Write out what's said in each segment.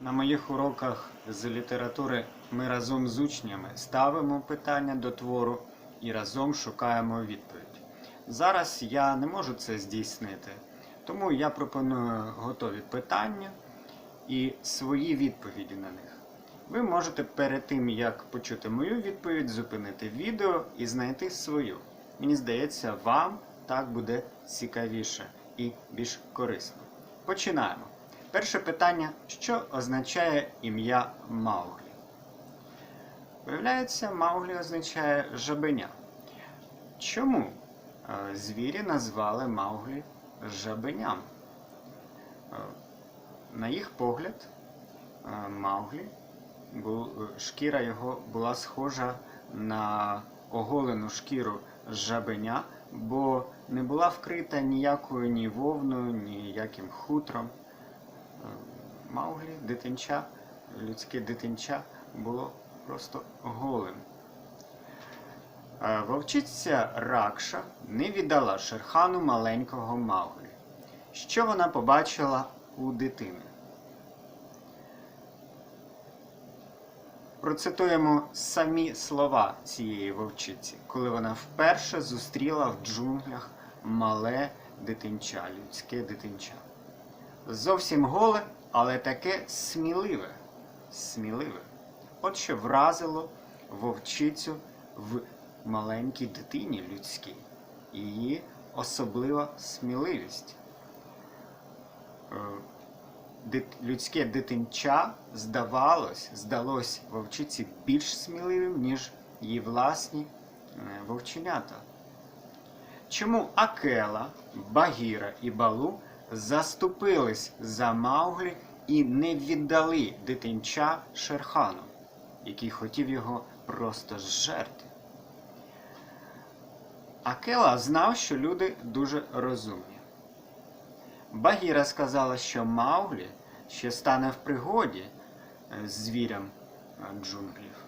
На моїх уроках з літератури ми разом з учнями ставимо питання до твору і разом шукаємо відповідь. Зараз я не можу це здійснити, тому я пропоную готові питання і свої відповіді на них. Ви можете перед тим, як почути мою відповідь, зупинити відео і знайти свою. Мені здається, вам так буде цікавіше і більш корисно. Починаємо. Перше питання: що означає ім'я Мауглі? Виявляється, Мауглі означає жабеня. Чому е, звірі назвали Мауглі жабеням? Е, На їх погляд, е, Мауглі шкіра його була схожа на оголену шкіру жабеня, бо не була вкрита ніякою ні вовною, ніяким хутром. Мауглі, дитинча, людське дитинча було просто голим. Е, Вовчиця Ракша не віддала Шерхану маленького Мауглі. Що вона побачила у дитини? Процитуємо самі слова цієї вовчиці, коли вона вперше зустріла в джунглях мале дитинча, людське дитинча. Зовсім голе, але таке сміливе. Сміливе. От що вразило вовчицю в маленькій дитині людській. Її особлива сміливість. Е, людське дитинча здавалось, здалось вовчиці більш сміливим, ніж її власні е, вовченята. Чому Акела, Багіра і Балу заступились за Мауглі і не віддали дитинча Шерхану, який хотів його просто зжерти? Акела знав, що люди дуже розумні. Багіра сказала, що Мауглі ще стане в пригоді е, з звірям е, джунглів.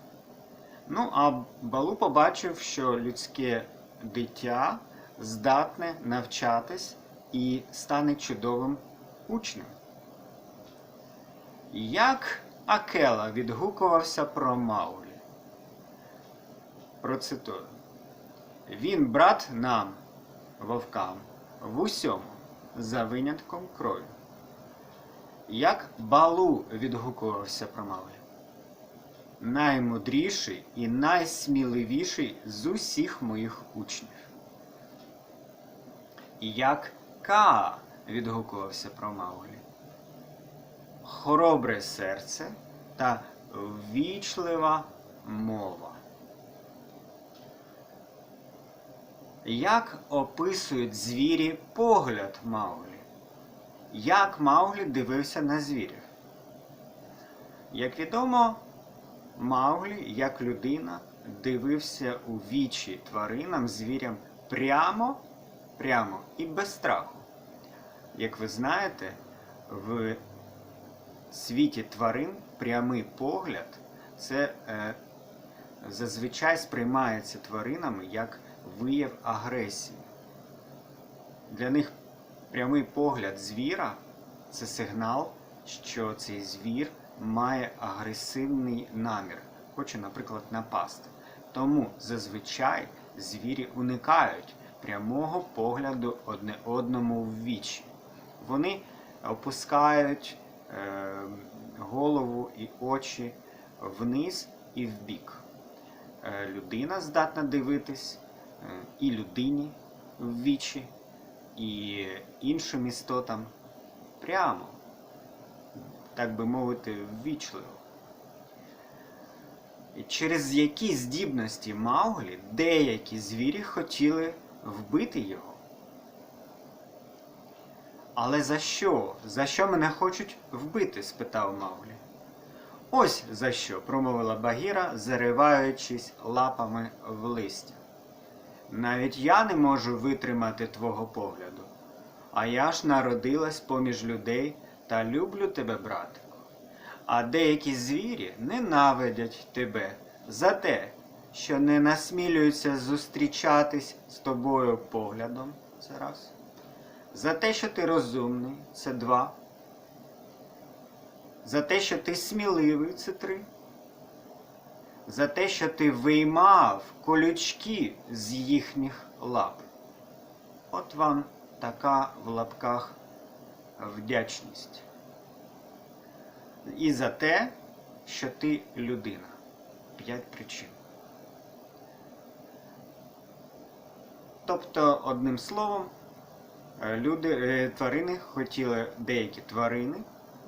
Ну, а Балу побачив, що людське дитя здатне навчатись і стане чудовим учнем. Як Акела відгукувався про Мауглі? Процитую. Він брат нам, вовкам, в усьому, за винятком крові. Як Балу відгукувався про Мауглі? Наймудріший і найсміливіший з усіх моїх учнів. Як Ка відгукувався про Мауглі? Хоробре серце та ввічлива мова. Як описують звірі погляд Мауглі? Як Мауглі дивився на звірів? Як відомо, Мауглі, як людина, дивився у вічі тваринам, звірям прямо, прямо і без страху. Як ви знаєте, в світі тварин прямий погляд це е, зазвичай сприймається тваринами як вияв агресії. Для них прямий погляд звіра це сигнал, що цей звір має агресивний намір, хоче, наприклад, напасти. Тому зазвичай звірі уникають прямого погляду одне одному в вічі. Вони опускають е, голову і очі вниз і вбік. Е, людина здатна дивитись е, і людині в вічі, і іншим істотам прямо, так би мовити, ввічливо. Через які здібності Мауглі деякі звірі хотіли вбити його. Але за що? За що мене хочуть вбити? спитав Мауглі. Ось за що, промовила Багіра, зариваючись лапами в листя. Навіть я не можу витримати твого погляду. А я ж народилась поміж людей та люблю тебе, братику. А деякі звірі ненавидять тебе за те, що не насмілюються зустрічатись з тобою поглядом. Це раз. За те, що ти розумний, це два. За те, що ти сміливий, це три. За те, що ти виймав колючки з їхніх лап. От вам така в лапках вдячність. І за те, що ти людина. П'ять причин. Тобто, одним словом, люди, е, тварини хотіли, деякі тварини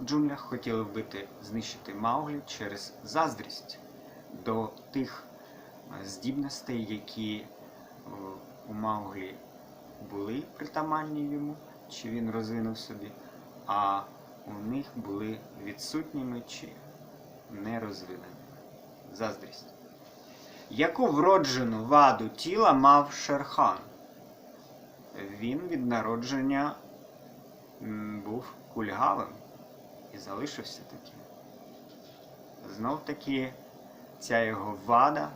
в джунглях хотіли вбити, знищити Мауглі через заздрість до тих е, здібностей, які е, у Мауглі були притаманні йому, чи він розвинув собі, а у них були відсутніми чи не розвиненими. Заздрість. Яку вроджену ваду тіла мав Шерхан? Він від народження був кульгавим і залишився таким. Знов таки ця його вада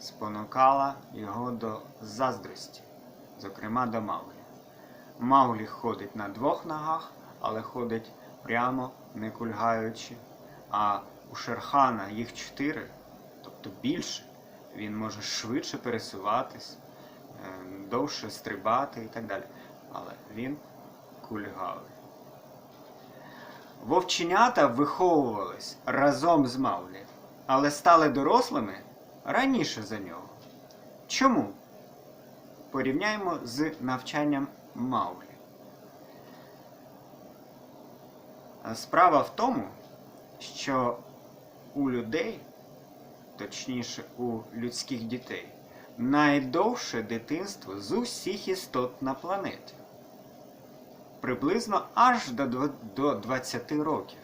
спонукала його до заздрості, зокрема до Мауглі. Мауглі ходить на двох ногах, але ходить прямо, не кульгаючи. А у Шерхана їх чотири, тобто більше. Він може швидше пересуватись, довше стрибати і так далі. Але він кульгавий. Вовченята виховувались разом з Мавлі, але стали дорослими раніше за нього. Чому? Порівняємо з навчанням Мауглі. Справа в тому, що у людей, точніше у людських дітей, найдовше дитинство з усіх істот на планеті. Приблизно аж до 20 років.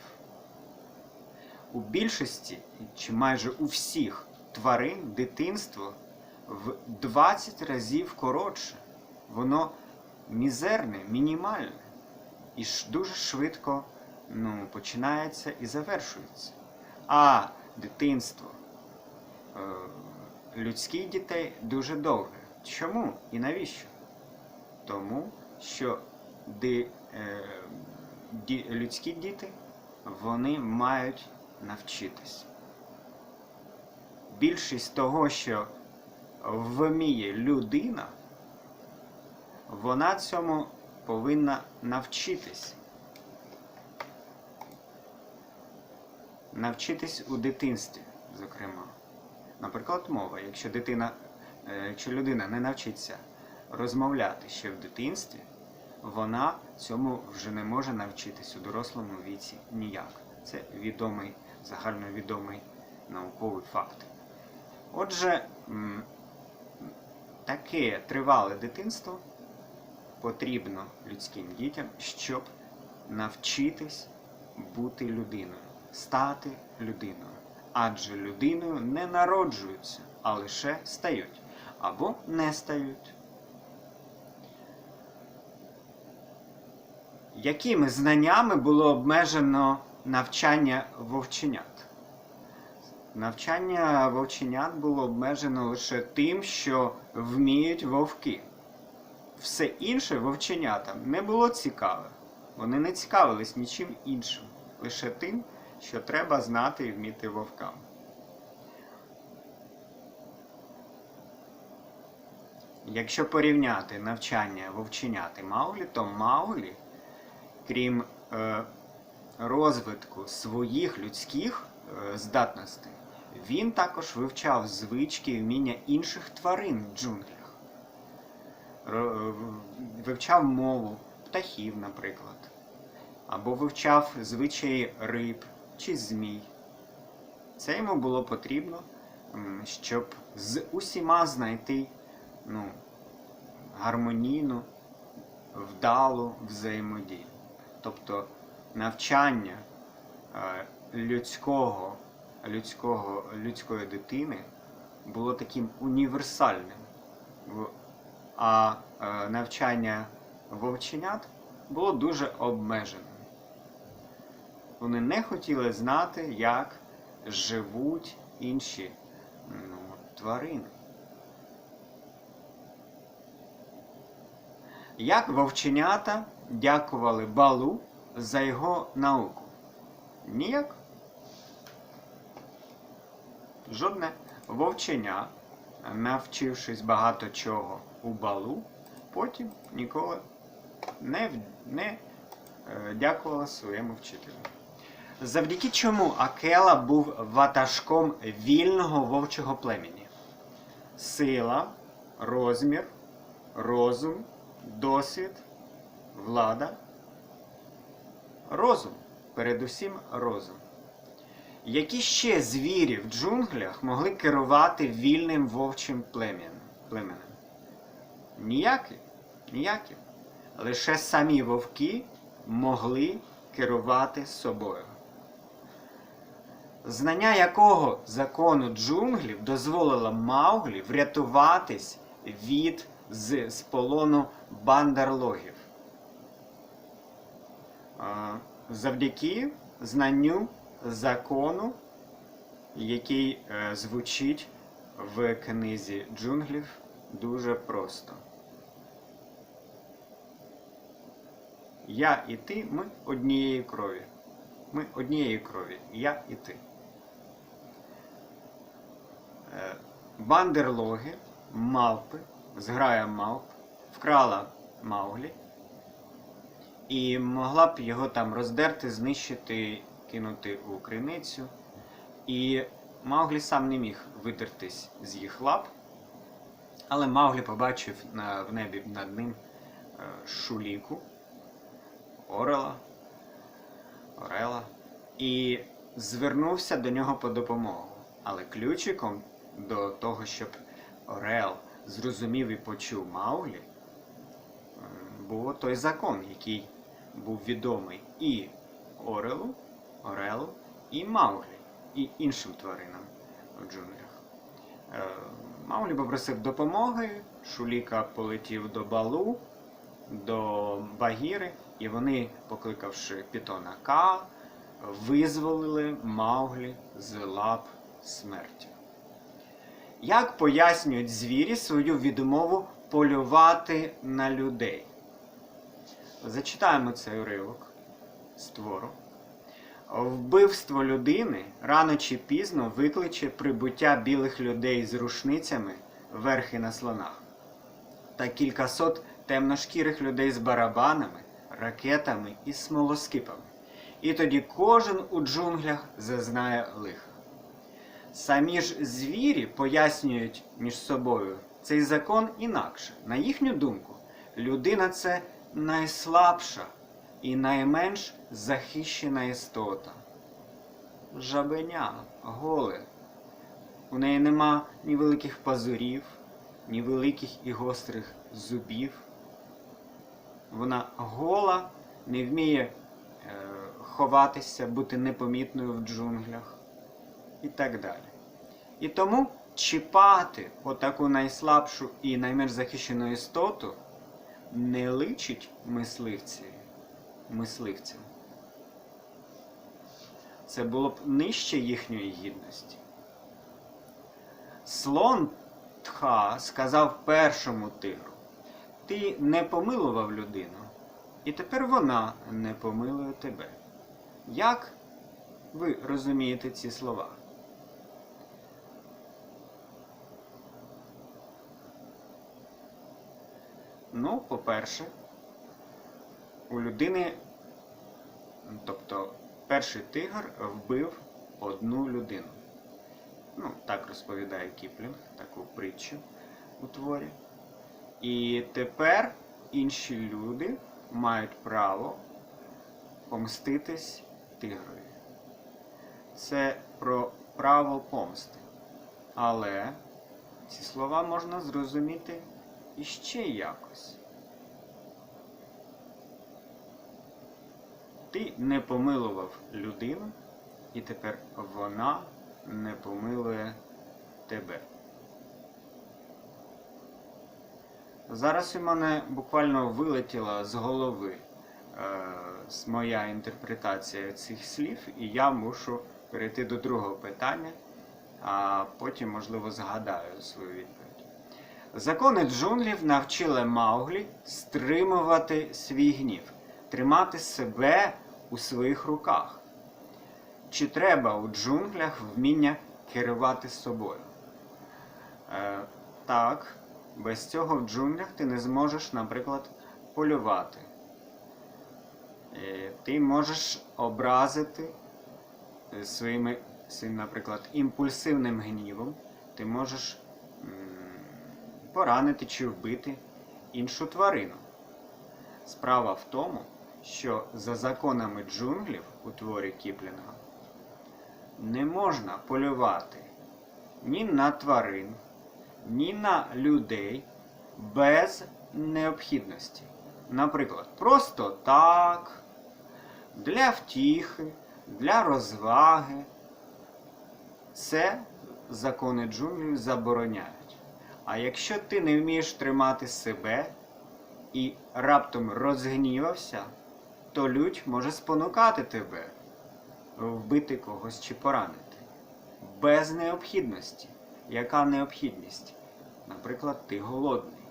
У більшості, чи майже у всіх тварин дитинство в 20 разів коротше. Воно мізерне, мінімальне і дуже швидко ну, починається і завершується. А дитинство е, людських дітей дуже довге. Чому і навіщо? Тому що ди, е, ді, людські діти вони мають навчитись. Більшість того, що вміє людина, вона цьому повинна навчитись. Навчитись у дитинстві, зокрема. Наприклад, мова. Якщо дитина, е, якщо людина не навчиться розмовляти ще в дитинстві, вона цьому вже не може навчитись у дорослому віці ніяк. Це відомий, загальновідомий науковий факт. Отже, таке тривале дитинство потрібно людським дітям, щоб навчитись бути людиною, стати людиною. Адже людиною не народжуються, а лише стають або не стають. Якими знаннями було обмежено навчання вовченят? Навчання вовченят було обмежено лише тим, що вміють вовки. Все інше вовченятам не було цікаве. Вони не цікавились нічим іншим, лише тим, що треба знати і вміти вовкам. Якщо порівняти навчання вовченят і Мауглі, то Мауглі, крім е, розвитку своїх людських е, здатностей, він також вивчав звички і вміння інших тварин в джунглях. Е, Вивчав мову птахів, наприклад, або вивчав звичаї риб чи змій. Це йому було потрібно, щоб з усіма знайти ну, гармонійну, вдалу взаємодію. Тобто навчання е, людського, людського, людської дитини було таким універсальним. А е, навчання вовченят було дуже обмеженим. Вони не хотіли знати, як живуть інші ну, тварини. Як вовченята дякували Балу за його науку? Ніяк. Жодне вовченя, навчившись багато чого у балу, потім ніколи не, не е, дякувала своєму вчителю. Завдяки чому Акела був ватажком вільного вовчого племені? Сила, розмір, розум, досвід, влада. Розум, передусім розум. Які ще звірі в джунглях могли керувати вільним вовчим племенем? Ніякі. Ніякі. Лише самі вовки могли керувати собою. Знання якого закону джунглів дозволило Мауглі врятуватись від з, з полону бандерлогів? Завдяки знанню закону, який е, звучить в книзі джунглів дуже просто. Я і ти, ми однієї крові. Ми однієї крові. Я і ти. Е, Бандерлоги, мавпи, зграя мавп, вкрала Мауглі і могла б його там роздерти, знищити, кинути у криницю. І Мауглі сам не міг видертись з їх лап, але Мауглі побачив на, в небі над ним е, шуліку, орела, орела, і звернувся до нього по допомогу. Але ключиком до того, щоб Орел зрозумів і почув Мауглі, е, був той закон, який був відомий і Орелу, Орелу, і Мауглі, і іншим тваринам у джунглях. Е, Мауглі попросив допомоги, Шуліка полетів до Балу, до Багіри, і вони, покликавши Пітона Ка, визволили Мауглі з лап смерті. Як пояснюють звірі свою відмову полювати на людей? Зачитаємо цей уривок з твору. Вбивство людини рано чи пізно викличе прибуття білих людей з рушницями верхи на слонах та кількасот темношкірих людей з барабанами, ракетами і смолоскипами. І тоді кожен у джунглях зазнає лиха. Самі ж звірі пояснюють між собою цей закон інакше. На їхню думку, людина це найслабша і найменш захищена істота. Жабеня, голе. У неї нема ні великих пазурів, ні великих і гострих зубів. Вона гола, не вміє е, ховатися, бути непомітною в джунглях і так далі. І тому чіпати отаку найслабшу і найменш захищену істоту не личить мисливці, мисливцям. Це було б нижче їхньої гідності. Слон Тха сказав першому тигру: Ти не помилував людину, і тепер вона не помилує тебе. Як ви розумієте ці слова? Ну, по-перше, у людини, тобто перший тигр вбив одну людину. Ну, так розповідає Кіплінг, таку притчу у творі. І тепер інші люди мають право помститись тигрові. Це про право помсти. Але ці слова можна зрозуміти іще якось. Ти не помилував людину, і тепер вона не помилує тебе. Зараз у мене буквально вилетіла з голови е, моя інтерпретація цих слів, і я мушу перейти до другого питання, а потім, можливо, згадаю свою відповідь. Закони джунглів навчили Мауглі стримувати свій гнів, тримати себе у своїх руках. Чи треба у джунглях вміння керувати собою. Е, так, без цього в джунглях ти не зможеш, наприклад, полювати. Е, ти можеш образити своїми, своїм, наприклад, імпульсивним гнівом, ти можеш поранити чи вбити іншу тварину. Справа в тому, що за законами джунглів у творі Кіплінга не можна полювати ні на тварин, ні на людей без необхідності. Наприклад, просто так, для втіхи, для розваги. Це закони джунглів забороняють. А якщо ти не вмієш тримати себе і раптом розгнівався, то лють може спонукати тебе вбити когось чи поранити. Без необхідності. Яка необхідність? Наприклад, ти голодний,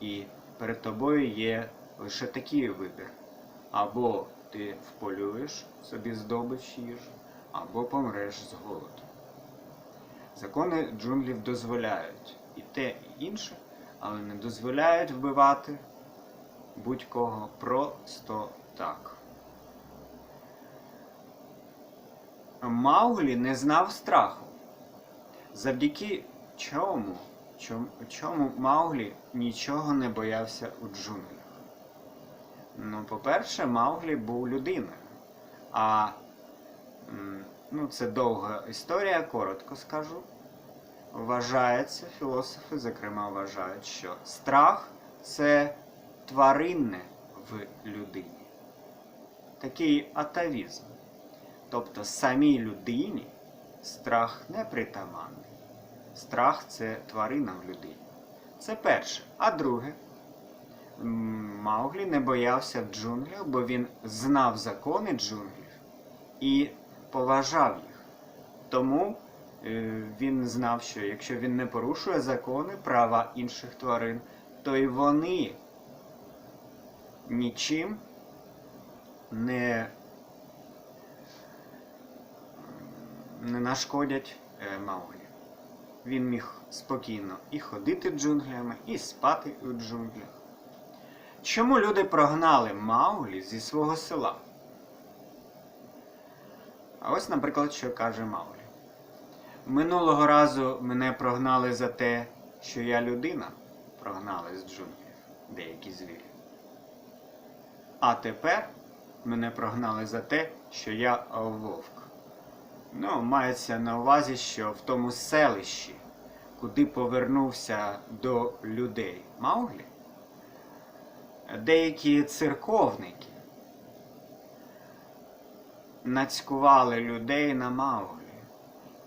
і перед тобою є лише такий вибір. Або ти вполюєш собі здобич їжу, або помреш з голоду. Закони джунглів дозволяють те, і інше, але не дозволяють вбивати будь-кого просто так. Мауглі не знав страху. Завдяки чому? Чому, чому Мауглі нічого не боявся у джунглях? Ну, по-перше, Мауглі був людиною. А ну, це довга історія, коротко скажу. Вважається, філософи, зокрема, вважають, що страх це тваринне в людині. Такий атавізм. Тобто самій людині страх не притаманний. Страх це тварина в людині. Це перше. А друге, Мауглі не боявся в джунглях, бо він знав закони джунглів і поважав їх. Тому він знав, що якщо він не порушує закони, права інших тварин, то й вони нічим не не нашкодять е, Мауглі. Він міг спокійно і ходити джунглями, і спати у джунглях. Чому люди прогнали Мауглі зі свого села? А ось, наприклад, що каже Мауглі. Минулого разу мене прогнали за те, що я людина, прогнали з джунглів деякі звірі. А тепер мене прогнали за те, що я вовк. Ну, мається на увазі, що в тому селищі, куди повернувся до людей Мауглі, деякі церковники нацькували людей на Мауглі.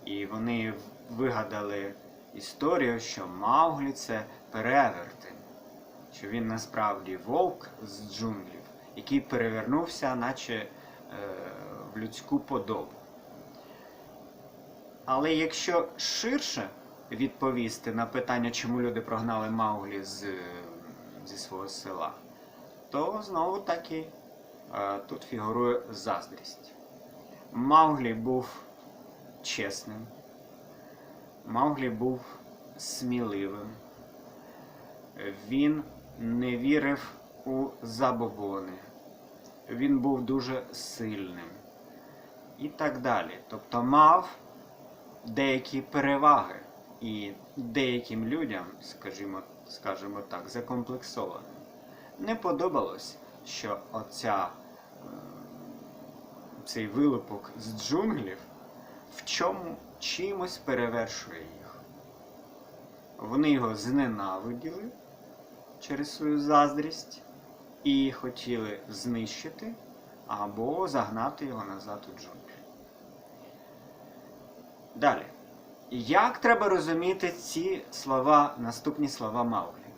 І вони вигадали історію, що Мауглі це перевертень, що він насправді вовк з джунглів, який перевернувся, наче е, в людську подобу. Але якщо ширше відповісти на питання, чому люди прогнали Мауглі з, зі свого села, то знову таки е, тут фігурує заздрість. Мауглі був чесним, Мауглі був сміливим, він не вірив у забобони, він був дуже сильним. І так далі. Тобто мав деякі переваги. І деяким людям, скажімо, скажімо так, закомплексованим, не подобалось, що оця, е, цей вилупок з джунглів в чому чимось перевершує їх. Вони його зненавиділи через свою заздрість і хотіли знищити або загнати його назад у джунглі. Далі. Як треба розуміти ці слова, наступні слова Мауглі?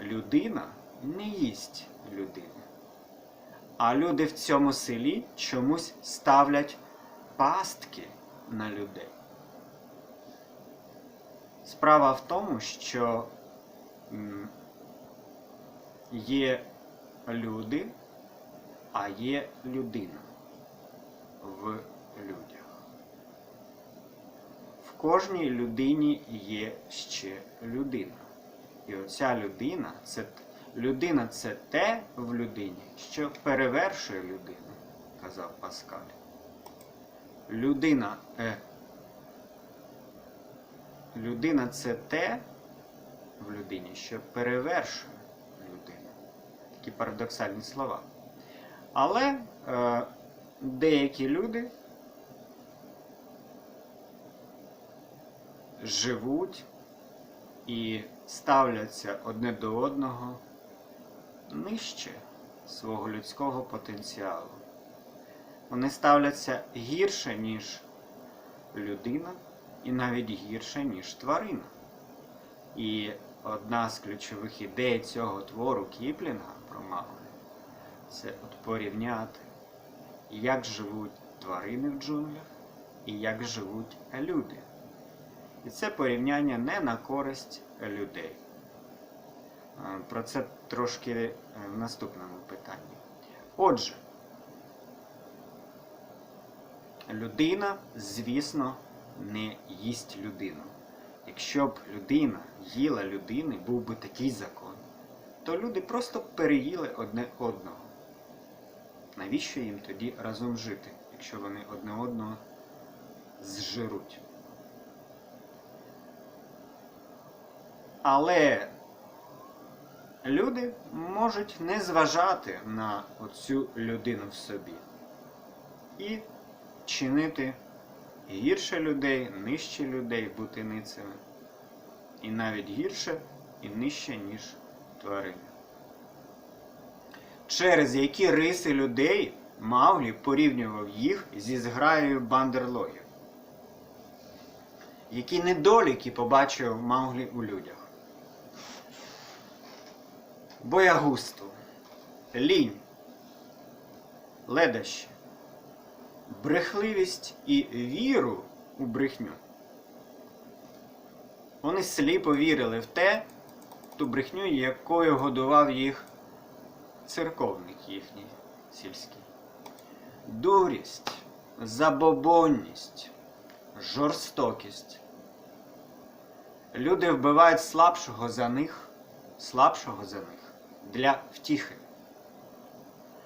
Людина не їсть людини. А люди в цьому селі чомусь ставлять пастки на людей. Справа в тому, що є люди, а є людина в людях. В кожній людині є ще людина. І оця людина це людина це те в людині, що перевершує людину, казав Паскаль. Людина, е, людина це те в людині, що перевершує людину. Такі парадоксальні слова. Але е, деякі люди живуть і ставляться одне до одного нижче свого людського потенціалу. Вони ставляться гірше, ніж людина, і навіть гірше, ніж тварина. І одна з ключових ідей цього твору Кіплінга про Мауглі це от порівняти, як живуть тварини в джунглях і як живуть люди. І це порівняння не на користь людей. Е, Про це трошки в наступному питанні. Отже, людина, звісно, не їсть людину. Якщо б людина їла людини, був би такий закон, то люди просто переїли одне одного. Навіщо їм тоді разом жити, якщо вони одне одного зжируть? Але люди можуть не зважати на оцю людину в собі і чинити гірше людей, нижче людей, бути ницями. І навіть гірше і нижче, ніж тварини. Через які риси людей Мауглі порівнював їх зі зграєю бандерлогів. Які недоліки побачив Мауглі у людях? Боягузтво, лінь, ледощі, брехливість і віру у брехню. Вони сліпо вірили в те, ту брехню, якою годував їх церковник їхній сільський. Дурість, забобонність, жорстокість. Люди вбивають слабшого за них, слабшого за них для втіхи.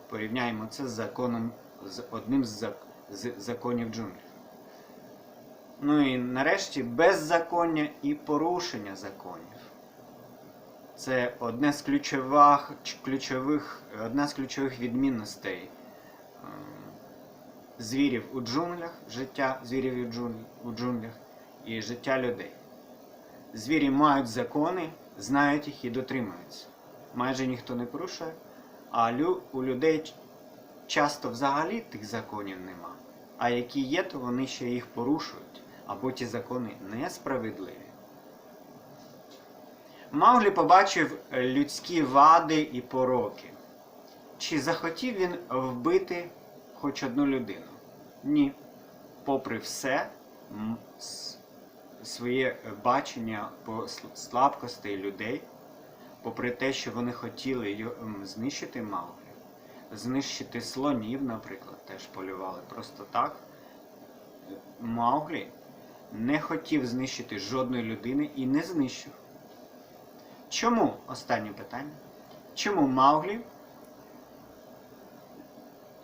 Порівняємо це з законом, з одним з, зак- з законів джунглів. Ну і нарешті беззаконня і порушення законів. Це одне з ключових, ключових, одна з ключових відмінностей ем, звірів у джунглях, життя звірів у джунглях, і життя людей. Звірі мають закони, знають їх і дотримуються. Майже ніхто не порушує, а у людей часто взагалі тих законів нема. А які є, то вони ще їх порушують, або ті закони несправедливі. Мауглі побачив людські вади і пороки. Чи захотів він вбити хоч одну людину? Ні. Попри все, своє бачення по сл- слабкостей людей, попри те, що вони хотіли знищити Мауглі, знищити слонів, наприклад, теж полювали просто так. Мауглі не хотів знищити жодної людини і не знищив. Чому? Останнє питання. Чому Мауглі?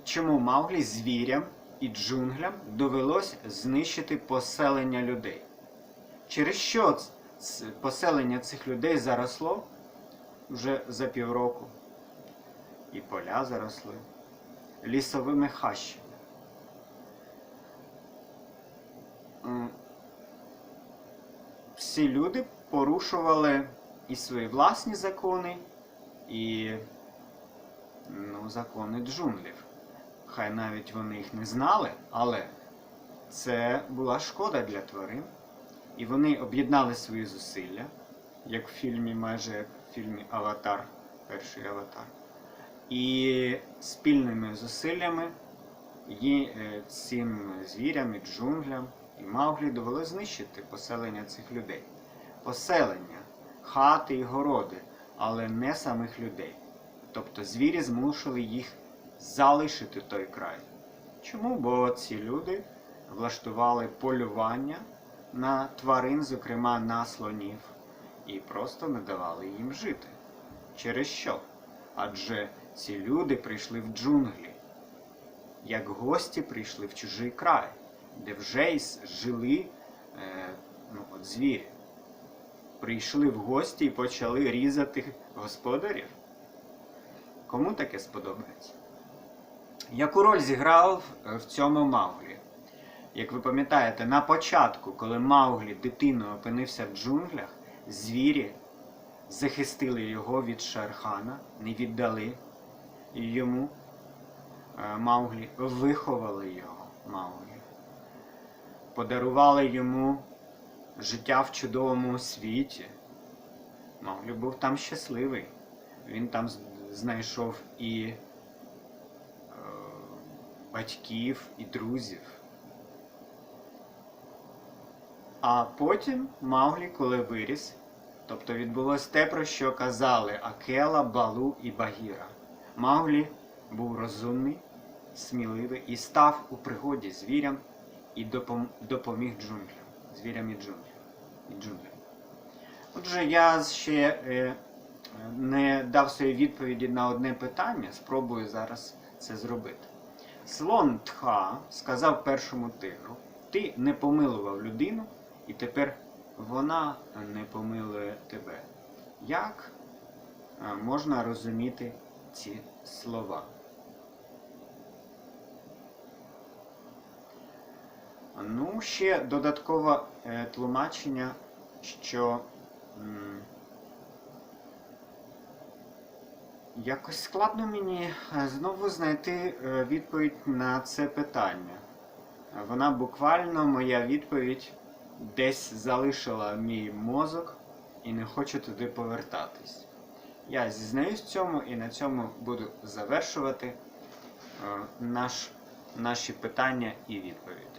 Чому Мауглі звірям і джунглям довелось знищити поселення людей? Через що поселення цих людей заросло вже за півроку? І поля заросли лісовими хащами. Всі люди порушували і свої власні закони, і ну, закони джунглів. Хай навіть вони їх не знали, але це була шкода для тварин. І вони об'єднали свої зусилля, як в фільмі, майже як в фільмі Аватар, перший Аватар. І спільними зусиллями їй, е, цим звірям і джунглям і Мауглі довелося знищити поселення цих людей. Поселення, хати і городи, але не самих людей. Тобто звірі змусили їх залишити той край. Чому? Бо ці люди влаштували полювання на тварин, зокрема на слонів, і просто не давали їм жити. Через що? Адже ці люди прийшли в джунглі, як гості прийшли в чужий край, де вже й жили е, ну, от звірі. Прийшли в гості і почали різати господарів. Кому таке сподобається? Яку роль зіграв е, в цьому Мауглі? Як ви пам'ятаєте, на початку, коли Мауглі дитиною опинився в джунглях, звірі захистили його від Шерхана, не віддали йому е, Мауглі, виховали його Мауглі, подарували йому життя в чудовому світі. Мауглі був там щасливий. Він там знайшов і е, батьків, і друзів. А потім Мауглі, коли виріс, тобто відбулось те, про що казали Акела, Балу і Багіра. Мауглі був розумний, сміливий і став у пригоді звірям і допом- допоміг джунглям. Звірям і джунглям. І джунглям. Отже, я ще е, не дав своєї відповіді на одне питання, спробую зараз це зробити. Слон Тха сказав першому тигру: ти не помилував людину, і тепер вона не помилує тебе. Як е, можна розуміти ці слова? Ну, ще додаткове тлумачення, що якось складно мені е, знову знайти е, відповідь на це питання. Вона буквально, моя відповідь, десь залишила мій мозок і не хочу туди повертатись. Я зізнаюсь в цьому і на цьому буду завершувати е, наш, наші питання і відповіді.